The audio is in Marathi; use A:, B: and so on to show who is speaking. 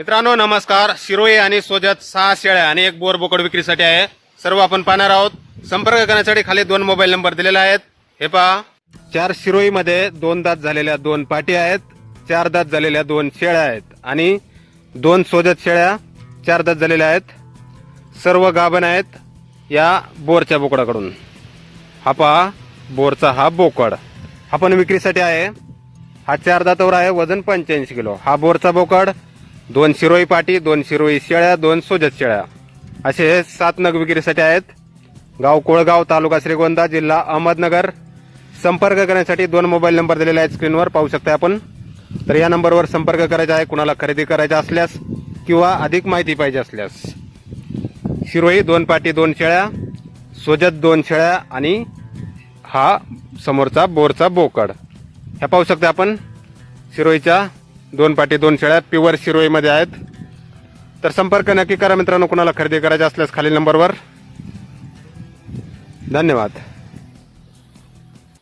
A: मित्रांनो नमस्कार. शिरोई आणि सोजत सहा शेळ्या आणि एक बोर बोकड विक्रीसाठी आहे. सर्व आपण पाहणार आहोत. संपर्क करण्यासाठी खाली दोन मोबाईल नंबर दिलेले आहेत. हे पहा. चार शिरोईमध्ये दोन दात झालेल्या दोन पाटी आहेत चार दात झालेल्या दोन शेळ्या आहेत आणि दोन सोजत शेळ्या चार दात झालेल्या आहेत. सर्व गाभण आहेत या बोरच्या बोकडाकडून. हा पहा बोरचा हा बोकड. हा पण विक्रीसाठी आहे. हा चार दातावर आहे वजन पंच्याऐंशी किलो. हा बोरचा बोकड दोन शिरोई पाटी दोन शिरोई शेळ्या दोन सोजत शेळ्या. असे हे सात नग विक्रीसाठी आहेत. गाव कोळगाव तालुका श्रीगोंदा जिल्हा अहमदनगर. संपर्क करण्यासाठी दोन मोबाईल नंबर दिलेले आहेत स्क्रीनवर. पाहू शकता आपण. तर या नंबरवर संपर्क करायचा आहे. कुणाला खरेदी करायचा असल्यास किंवा अधिक माहिती पाहिजे असल्यास. शिरोई दोन पाटी दोन शेळ्या सोजत दोन शेळ्या आणि हा समोरचा बोरचा बोकड. ह्या पाहू शकता आपण. शिरोईच्या दोन पाटी दोन शेळ्या प्युअर शिरोईमध्ये आहेत. तर संपर्क नक्की करा मित्रांनो कुणाला खरेदी करायचा असल्यास खालील नंबरवर. धन्यवाद.